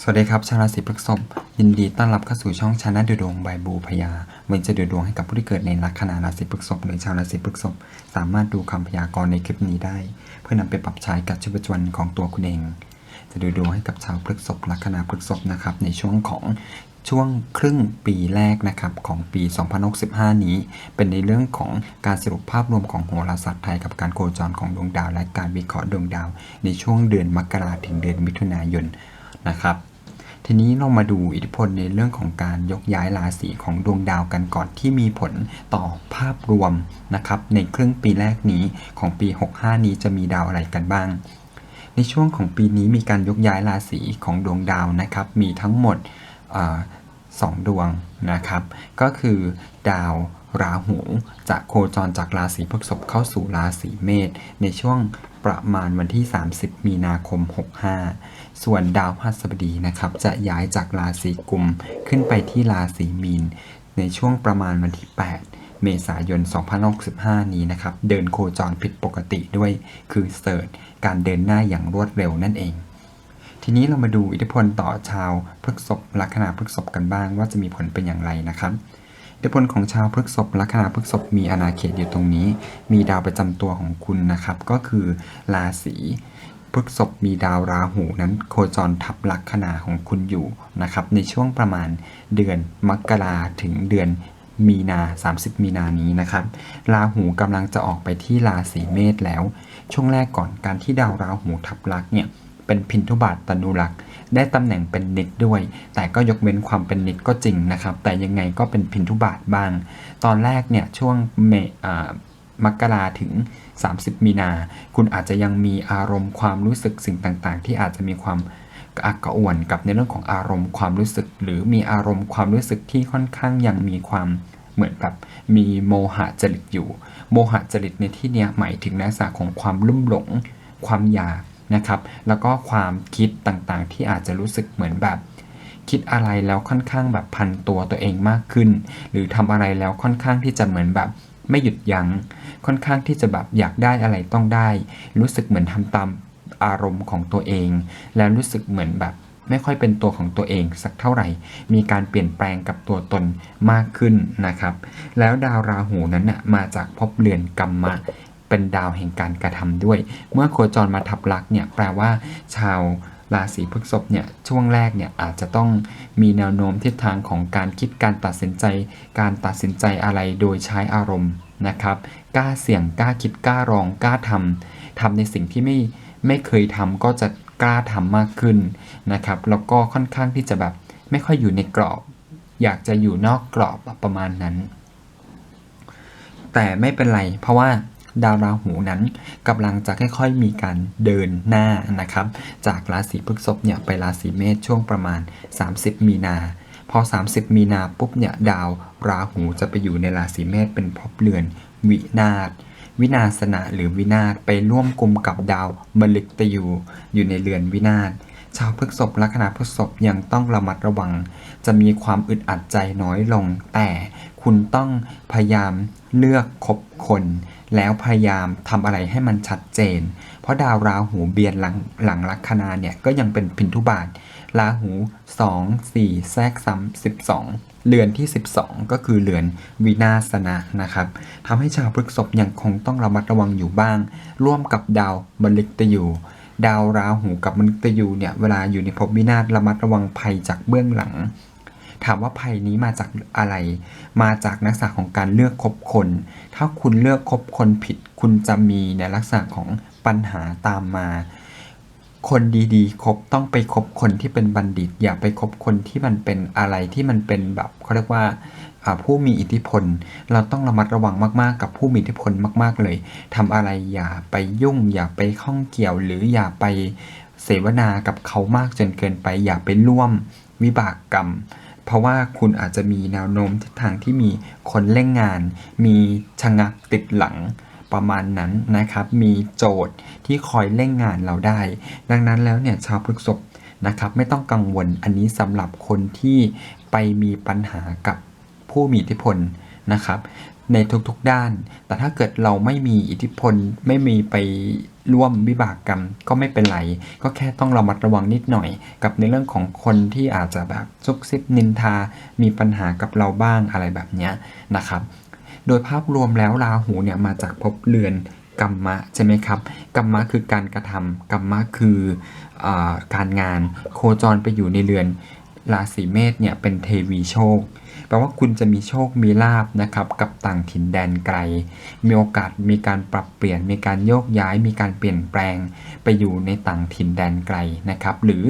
สวัสดีครับ ชาวราศีพฤษภยินดีต้อนรับเข้าสู่ช่องชานะดูดวงใบบูพยาวันจะดูดวงให้กับผู้ที่เกิดในลัคนาราศีพฤษภหรือชาวราศีพฤษภสามารถดูคำพยากรณ์ในคลิปนี้ได้ เพื่อนำไปปรับใช้กับชีวิตประจำวันของตัวคุณเอง จะดูดวงให้กับชาวพฤษภลัคนาพฤษภนะครับในช่วงของช่วงครึ่งปีแรกนะครับของปี 2065 นี้ เป็นในเรื่องของการสรุปภาพรวมของโหราศาสตร์ไทยกับการโคจรของดวงดาว และการวิเคราะห์ดวงดาว ในช่วงเดือนมกราถึงเดือนมิถุนายน นะครับ ทีนี้เรามาดูอิทธิพลในเรื่องของการยกย้ายราศีของดวงดาวกันก่อนที่มีผลต่อภาพรวมนะครับ ในครึ่งปีแรกนี้ของปี 65 นี้จะมีดาวอะไรกันบ้าง ในช่วงของปีนี้มีการยกย้ายราศีของดวงดาวนะครับ มีทั้งหมดสองดวงนะครับ ก็คือดาว ราหูจะโคจรจากราศีพฤษภเข้าสู่ราศีเมษในช่วงประมาณวันที่ 30 มีนาคม 65 ส่วนดาวพฤหัสบดีนะครับ จะย้ายจากราศีกุมขึ้นไปที่ราศีมีน ในช่วงประมาณวันที่ 8 เมษายน 2065 นี้นะครับ เดินโคจรผิดปกติด้วย คือเสิร์ชการเดินหน้าอย่างรวดเร็วนั่นเอง ทีนี้เรามาดูอิทธิพลต่อชาวพฤษภลัคนาพฤษภกันบ้างว่าจะมีผลเป็นอย่างไรนะครับ อิทธิพลของชาวพฤกษภลัคนาพฤกษภมีอาณาเขตอยู่ตรงนี้ มีดาวประจำตัวของคุณนะครับ ก็คือราศีพฤกษภมีดาวราหูนั้นโคจรทับลัคนาของคุณอยู่นะครับ ในช่วงประมาณเดือนมกราถึงเดือนมีนา 30 มีนานี้นะครับ ราหูกำลังจะออกไปที่ราศีเมษแล้ว ช่วงแรกก่อนการที่ดาวราหูทับลักเนี่ย เป็นพินทุบาทตนุรักษ์ได้ตำแหน่งเป็นนิดด้วย แต่ก็ยกเว้นความเป็นนิดก็จริงนะครับ แต่ยังไงก็เป็นพินทุบาทบ้าง ตอนแรกเนี่ยช่วงเมอ่ามกราถึง 30 มีนา คุณอาจจะยังมีอารมณ์ความรู้สึกสิ่งต่างๆ ที่อาจจะมีความอักกระอ่วนกับในเรื่องของอารมณ์ความรู้สึก หรือมีอารมณ์ความรู้สึกที่ค่อนข้างยังมีความเหมือนแบบมีโมหะจริตอยู่ โมหะจริตในที่เนี้ยหมายถึงลักษณะของความลุ่มหลง ความอยาก นะครับ แล้วก็ความคิดต่างๆ ที่อาจจะรู้สึกเหมือนแบบ คิดอะไรแล้วค่อนข้างแบบพันตัวตัวเองมากขึ้น หรือทำอะไรแล้วค่อนข้างที่จะเหมือนแบบไม่หยุดยัง้ง ค่อนข้างที่จะแบบอยากได้อะไรต้องได้ รู้สึกเหมือนทำตามอารมณ์ของตัวเอง แล้วรู้สึกเหมือนแบบไม่ค่อยเป็นตัวของตัวเองสักเท่าไหร่ มีการเปลี่ยนแปลงกับตัวตนมากขึ้นนะครับ แล้วดาวราหูนั้นน่ะมาจากภพเรือนกรรมะ เป็นดาวแห่งการกระทำด้วย เมื่อโคจรมาทับลักเนี่ยแปลว่า ชาวราศีพฤษภเนี่ยช่วงแรกเนี่ยอาจจะต้องมีแนวโน้มทิศทางของการคิดการตัดสินใจ การตัดสินใจอะไรโดยใช้อารมณ์นะครับกล้าเสี่ยงกล้าคิดกล้ารองกล้าทำทำในสิ่งที่ไม่ไม่เคยทำก็จะกล้าทำมากขึ้นนะครับแล้วก็ค่อนข้างที่จะแบบไม่ค่อยอยู่ในกรอบ อยากจะอยู่นอกกรอบประมาณนั้น แต่ไม่เป็นไรเพราะว่า ดาวราหูนั้นกำลังจะค่อยๆมีการเดินหน้านะครับ จากราศีพฤษภเนี่ยไปราศีเมษช่วงประมาณ 30 มีนาพอ 30 มีนาปุ๊บเนี่ยดาวราหูจะไปอยู่ในราศีเมษเป็นภพเรือนวินาศวินาศนะหรือวินาศไปร่วมกลุ่มกับดาวมฤตยูอยู่ในเรือนวินาศชาวพฤษภลัคนาพฤษภยังต้องระมัดระวัง จะมีความอึดอัดใจน้อยลง แต่คุณต้องพยายามเลือกคบคน แล้วพยายามทำอะไรให้มันชัดเจน เพราะดาวราหูเบียนหลังหลังลัคนาเนี่ยก็ยังเป็นพินทุบาทราหู 2 4 แทรกซ้ำ12เรือนที่ 12 ก็คือเรือนวินาศนะนะครับทำให้ชาวพฤษภยังคงต้องระมัดระวังอยู่บ้าง ร่วมกับดาวมฤตยูดาวราหูกับมฤตยูเนี่ยเวลาอยู่ในภพวินาศระมัดระวังภัยจากเบื้องหลัง ถามว่าภัยนี้มาจากอะไร มาจากลักษณะของการเลือกคบคน ถ้าคุณเลือกคบคนผิด คุณจะมีในลักษณะของปัญหาตามมา คนดีๆคบต้องไปคบคนที่เป็นบัณฑิต อย่าไปคบคนที่มันเป็นอะไรที่มันเป็นแบบเขาเรียกว่าอ่าผู้มีอิทธิพล เราต้องระมัดระวังมาก ๆ กับผู้มีอิทธิพลมาก ๆ เลยทำอะไรอย่าไปยุ่ง อย่าไปข้องเกี่ยวหรืออย่าไปเสวนากับเขามากจนเกินไป อย่าไปร่วมวิบากกรรม เพราะว่าคุณอาจจะมีแนวโน้มทิศทางที่มีคนเร่งงาน มีชะงักติดหลังประมาณนั้นนะครับ มีโจทย์ที่คอยเร่งงานเราได้ ดังนั้นแล้วเนี่ยชาวพฤษภนะครับไม่ต้องกังวลอันนี้สำหรับคนที่ไปมีปัญหากับผู้มีอิทธิพล นะครับ ในทุกๆด้าน แต่ถ้าเกิดเราไม่มีอิทธิพลไม่มีไปร่วมวิบากกรรมก็ไม่เป็นไร ก็แค่ต้องระมัดระวังนิดหน่อย กับในเรื่องของคนที่อาจจะแบบซุกซิบนินทา มีปัญหากับเราบ้างอะไรแบบนี้นะครับ โดยภาพรวมแล้วราหูเนี่ยมาจากภพเรือนกรรมะใช่ไหมครับกรรมะคือการกระทำกรรมะคืออการงาน โคจรไปอยู่ในเรือน ราศีเมษเนี่ยเป็นเทวีโชคแปลว่าคุณจะมีโชคมีลาบนะครับกับต่างถิ่นแดนไกล มีโอกาสมีการปรับเปลี่ยน มีการโยกย้าย มีการเปลี่ยนแปลงไปอยู่ในต่างถิ่นแดนไกลนะครับ หรือ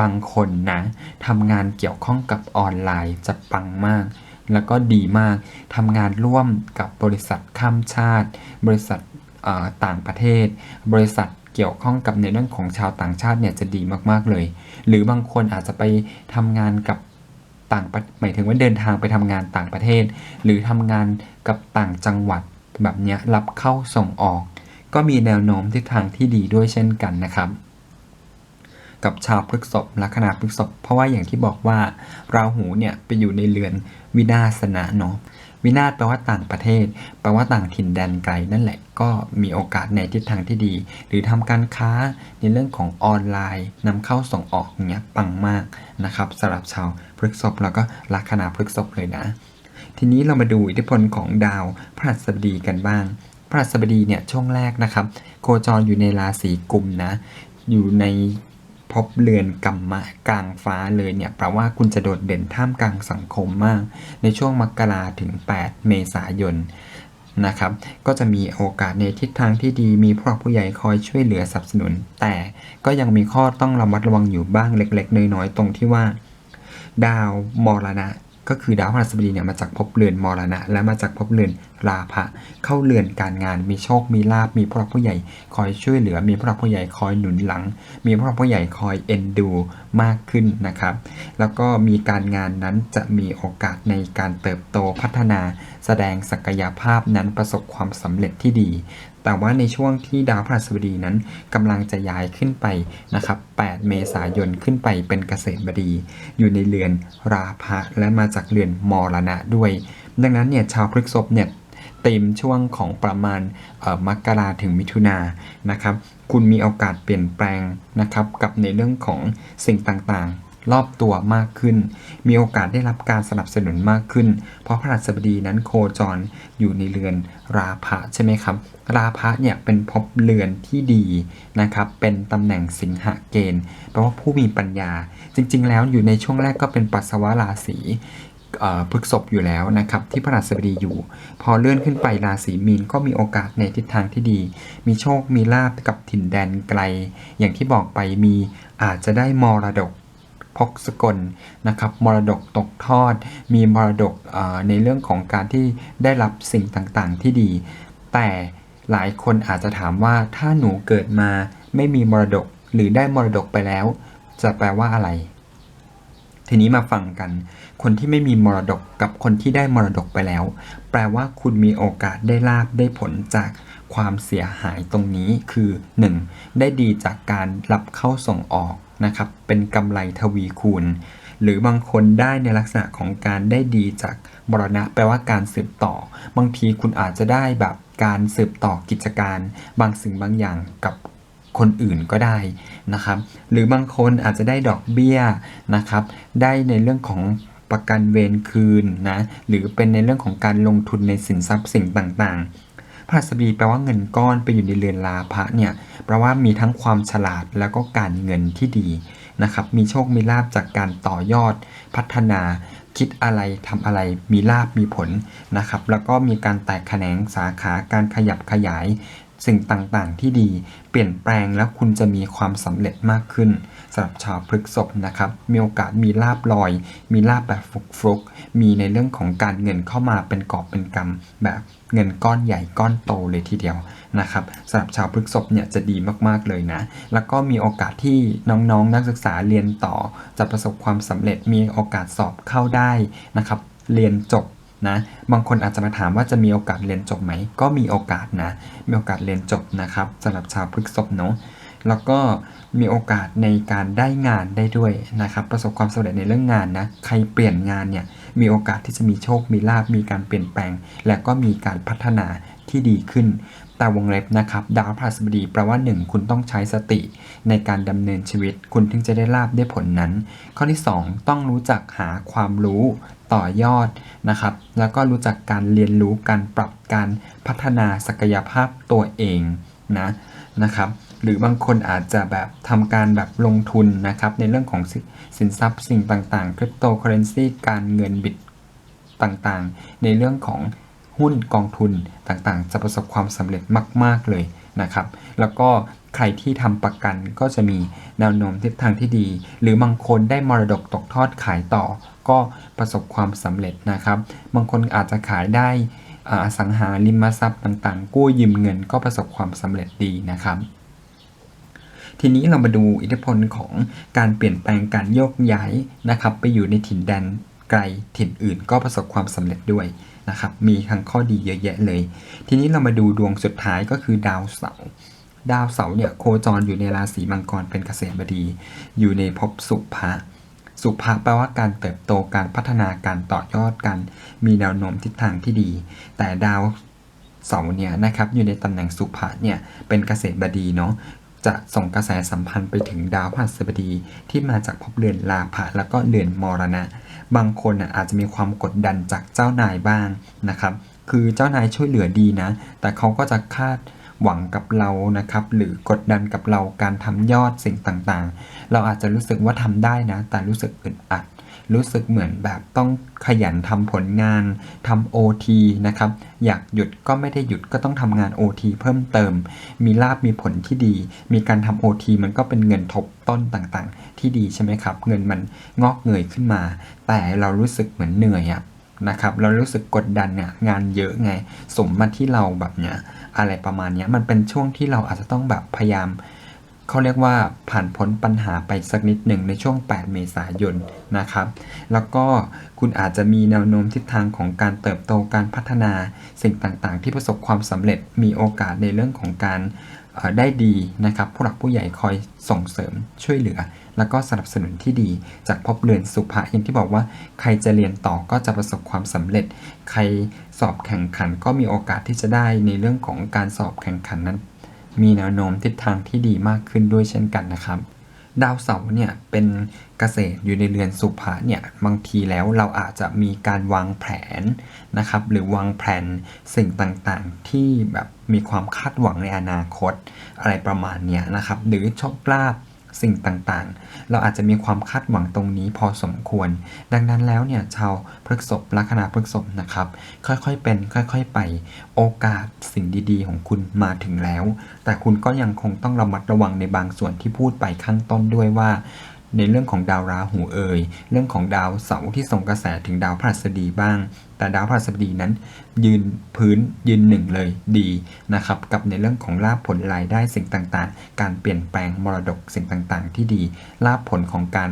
บางคนนะทำงานเกี่ยวข้องกับออนไลน์จะปังมาก แล้วก็ดีมากทำงานร่วมกับบริษัทข้ามชาติ บริษัทต่างประเทศ บริษัท เกี่ยวข้องกับในเรื่องของชาวต่างชาติเนี่ยจะดีมากๆเลย หรือบางคนอาจจะไปทำงานกับต่างหมายถึงว่าเดินทางไปทำงานต่างประเทศ หรือทำงานกับต่างจังหวัดแบบนี้รับเข้าส่งออก ก็มีแนวโน้มทิศทางที่ดีด้วยเช่นกันนะครับ กับชาวพฤกษภลัคนาพฤกษภเพราะว่าอย่างที่บอกว่าราหูเนี่ยไปอยู่ในเรือนวินาศนะเนาะ วินาศแปลว่าต่างประเทศ แปลว่าต่างถิ่นแดนไกลนั่นแหละ ก็มีโอกาสในทิศทางที่ดี หรือทำการค้าในเรื่องของออนไลน์นำเข้าส่งออกเนี้ยปังมากนะครับสำหรับชาวพฤกษภแล้วก็ลัคนาพฤกษภเลยนะ ทีนี้เรามาดูอิทธิพลของดาวพระหัสบดีกันบ้างพระหัสบดีเนี่ยช่วงแรกนะครับ โคจรอยู่ในราศีกุมนะ อยู่ใน พบเรือนกัมมะกลางฟ้าเลยเนี่ยแปลว่าคุณจะโดดเด่นท่ามกลางสังคมมาก ในช่วงมกราถึง 8 เมษายนนะครับ ก็จะมีโอกาสในทิศทางที่ดีมีผู้หลักผู้ใหญ่คอยช่วยเหลือสนับสนุน แต่ก็ยังมีข้อต้องระมัดระวังอยู่บ้างเล็ก ๆ น้อยๆตรงที่ว่า ดาวมรณะ ก็คือดาวพฤหัสบดีเนี่ยมาจากภพเรือนมรณะ และมาจากภพเรือนราภะเข้าเรือนการงานมีโชคมีลาบมีผู้หลักผู้ใหญ่ คอยช่วยเหลือมีผู้หลักผู้ใหญ่คอยหนุนหลัง มีผู้หลักผู้ใหญ่คอยเอ็นดูมากขึ้นนะครับ แล้วก็มีการงานนั้นจะมีโอกาสในการเติบโตพัฒนา แสดงศักยภาพนั้นประสบความสำเร็จที่ดี แต่ว่าในช่วงที่ดาวพฤหัสบดีนั้นกำลังจะย้ายขึ้นไปนะครับ 8 เมษายนขึ้นไปเป็นเกษตรบดี อยู่ในเรือนราภะและมาจากเรือนมรณะด้วย ดังนั้นเนี่ยชาวพฤษภเนี่ยเต็มช่วงของประมาณมกราถึงมิถุนานนะครับ คุณมีโอกาสเปลี่ยนแปลงนะครับกับในเรื่องของสิ่งต่างๆ รอบตัวมากขึ้น มีโอกาสได้รับการสนับสนุนมากขึ้น เพราะพระราชบดีนั้นโคจรอยู่ในเรือนราภะใช่ไหมครับ ราภะเนี่ยเป็นภพเรือนที่ดีนะครับ เป็นตำแหน่งสิงหเกณฑ์แปลว่าผู้มีปัญญา จริง ๆ แล้วอยู่ในช่วงแรกก็เป็นปัสสาวะราศีพฤษภอยู่แล้วนะครับที่พระราชบดีอยู่ พอเลื่อนขึ้นไปราศีมีนก็มีโอกาสในทิศทางที่ดี มีโชคมีลาบกับถิ่นแดนไกล อย่างที่บอกไปมีอาจจะได้มรดก พกสกลนะครับมรดกตกทอด มีมรดกในเรื่องของการที่ได้รับสิ่งต่างๆที่ดี แต่หลายคนอาจจะถามว่าถ้าหนูเกิดมาไม่มีมรดกหรือได้มรดกไปแล้ว จะแปลว่าอะไร ทีนี้มาฟังกัน คนที่ไม่มีมรดกกับคนที่ได้มรดกไปแล้ว แปลว่าคุณมีโอกาสได้ลาบได้ผลจากความเสียหายตรงนี้คือ 1. ได้ดีจากการรับเข้าส่งออก นะครับเป็นกำไรทวีคูณ หรือบางคนได้ในลักษณะของการได้ดีจากมรณะแปลว่าการสืบต่อ บางทีคุณอาจจะได้แบบการสืบต่อกิจการ บางสิ่งบางอย่างกับคนอื่นก็ได้นะครับ หรือบางคนอาจจะได้ดอกเบี้ยนะครับ ได้ในเรื่องของประกันเวรคืนนะ หรือเป็นในเรื่องของการลงทุนในสินทรัพย์สิ่งต่างๆ พระสบดีแปลว่าเงินก้อนไปอยู่ในเรือนลาภะเนี่ยแปลว่ามีทั้งความฉลาดแล้วก็การเงินที่ดีนะครับ มีโชคมีลาบจากการต่อยอด พัฒนาคิดอะไรทำอะไรมีลาบมีผลนะครับ แล้วก็มีการแตกแขนงสาขาการขยับขยาย สิ่งต่างๆ ที่ดีเปลี่ยนแปลงแล้วคุณจะมีความสำเร็จมากขึ้นสำหรับชาวพฤกษภนะครับ มีโอกาสมีลาบลอย มีลาบแบบฟลุกๆ มีในเรื่องของการเงินเข้ามาเป็นกอบเป็นกำแบบเงินก้อนใหญ่ก้อนโตเลยทีเดียวนะครับสำหรับชาวพฤกษภเนี่ยจะดีมากๆเลยนะ แล้วก็มีโอกาสที่น้องๆ นักศึกษาเรียนต่อ จะประสบความสำเร็จมีโอกาสสอบเข้าได้นะครับ เรียนจบ นะบางคนอาจจะมาถามว่าจะมีโอกาสเรียนจบไหม ก็มีโอกาสนะ มีโอกาสเรียนจบนะครับสำหรับชาวพฤษพเนาะแล้วก็มีโอกาสในการได้งานได้ด้วยนะครับ ประสบความสำเร็จในเรื่องงานนะใครเปลี่ยนงานเนี่ยมีโอกาสที่จะมีโชคมีลาบมีการเปลี่ยนแปลง และก็มีการพัฒนาที่ดีขึ้น แต่วงเล็บนะครับ ดาวพฤหัสบดีแปลว่า 1 คุณต้องใช้สติในการดำเนินชีวิต คุณถึงจะได้ลาบได้ผลนั้น ข้อที่ 2 ต้องรู้จักหาความรู้ต่อยอดนะครับ แล้วก็รู้จักการเรียนรู้การปรับการพัฒนาศักยภาพตัวเองนะนะครับ หรือบางคนอาจจะแบบทำการแบบลงทุนนะครับ ในเรื่องของสิสินทรัพย์สิ่งต่างๆคริปโตเคอเรนซีการเงินบิตต่างๆ ในเรื่องของ หุ้นกองทุนต่างๆ จะประสบความสำเร็จมาก ๆเลยนะครับ แล้วก็ใครที่ทำประกันก็จะมีแนวโน้มทิศทางที่ดี หรือบางคนได้มรดกตกทอดขายต่อ ก็ประสบความสำเร็จนะครับ บางคนอาจจะขายได้อ่าอสังหาริมทรัพย์ต่างๆ กู้ยืมเงินก็ประสบความสำเร็จดีนะครับทีนี้เรามาดูอิทธิพลของการเปลี่ยนแปลงการโยกย้ายนะครับ ไปอยู่ในถิ่นแดนไกลถิ่นอื่นก็ประสบความสำเร็จด้วย นะครับ มีทั้งข้อดีเยอะแยะเลย ทีนี้เรามาดูดวงสุดท้ายก็คือดาวเสาร์ดาวเสาร์เนี่ยโคจรอยู่ในราศีมังกรเป็นเกษตรบดี อยู่ในภพสุภะสุภะแปลว่าการเติบโตการพัฒนาการต่อยอดกัน มีแนวโน้มทิศทางที่ดี แต่ดาวเสาร์เนี่ยนะครับอยู่ในตำแหน่งสุภะเนี่ยเป็นเกษตรบดีเนาะจะส่งกระแสสัมพันธ์ไปถึงดาวพฤหัสบดีที่มาจากภพเรือนลาภะแล้วก็เรือนมรณะ บางคนอาจจะมีความกดดันจากเจ้านายบ้างนะครับ คือเจ้านายช่วยเหลือดีนะ แต่เขาก็จะคาดหวังกับเรานะครับ หรือกดดันกับเราการทำยอดสิ่งต่างๆ เราอาจจะรู้สึกว่าทำได้นะ แต่รู้สึกอึดอัด รู้สึกเหมือนแบบต้องขยันทำผลงานทำ OT นะครับ อยากหยุดก็ไม่ได้หยุดก็ต้องทำงาน OT เพิ่มเติม มีลาบมีผลที่ดี มีการทำ OT มันก็เป็นเงินทบต้นต่างๆ ที่ดีใช่ไหมครับ เงินมันงอกเงยขึ้นมา แต่เรารู้สึกเหมือนเหนื่อยอะนะครับเรารู้สึกกดดันเนี่ยงานเยอะไง สมมาที่เราแบบเนี้ยอะไรประมาณเนี้ยมันเป็นช่วงที่เราอาจจะต้องแบบพยายาม เขาเรียกว่าผ่านพ้นปัญหาไปสักนิดหนึ่งในช่วง 8 เมษายนนะครับ แล้วก็คุณอาจจะมีแนวโน้มทิศทางของการเติบโตการพัฒนาสิ่งต่างๆ ที่ประสบความสำเร็จมีโอกาสในเรื่องของการได้ดีนะครับผู้หลักผู้ใหญ่คอยส่งเสริมช่วยเหลือ แล้วก็สนับสนุนที่ดี จากภพเรือนสุภะอย่างที่บอกว่า ใครจะเรียนต่อก็จะประสบความสำเร็จ ใครสอบแข่งขันก็มีโอกาสที่จะได้ในเรื่องของการสอบแข่งขันนั้น มีแนวโน้มทิศทางที่ดีมากขึ้นด้วยเช่นกันนะครับ ดาวเสาร์เนี่ยเป็นเกษตรอยู่ในเรือนสุภะเนี่ยบางทีแล้วเราอาจจะมีการวางแผนนะครับ หรือวางแผนสิ่งต่างๆ ที่แบบมีความคาดหวังในอนาคต อะไรประมาณเนี้ยนะครับ หรือโชคลาภ สิ่งต่างๆ เราอาจจะมีความคาดหวังตรงนี้พอสมควร ดังนั้นแล้วเนี่ยชาวพฤกษบลัคนาพฤกษบนะครับ ค่อยๆเป็น ค่อยๆไป โอกาสสิ่งดีๆ ของคุณมาถึงแล้ว แต่คุณก็ยังคงต้องระมัดระวังในบางส่วนที่พูดไปข้างต้นด้วยว่า ในเรื่องของดาวราหูเอ่ยเรื่องของดาวเสาร์ที่ส่งกระแสถึงดาวพฤหัสบดีบ้าง แต่ดาวพฤหัสบดีนั้น ยืนพื้นยืนหนึ่งเลยดีนะครับกับในเรื่องของลาภผลรายได้สิ่งต่างๆ การเปลี่ยนแปลงมรดกสิ่งต่างๆ ที่ดีลาภผลของการ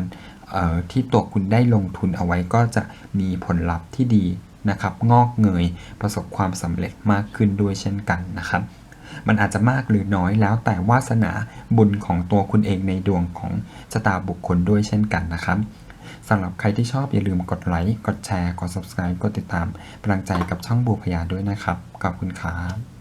ที่ตัวคุณได้ลงทุนเอาไว้ก็จะมีผลลัพธ์ที่ดีนะครับ งอกเงยประสบความสำเร็จมากขึ้นด้วยเช่นกันนะครับ มันอาจจะมากหรือน้อยแล้วแต่วาสนาบุญของตัวคุณเองในดวงของชะตาบุคคลด้วยเช่นกันนะครับสำหรับใครที่ชอบอย่าลืมกดไลค์ กดแชร์ กด subscribe กดติดตามพลังใจกับช่องบูพยาด้วยนะครับ ขอบคุณครับ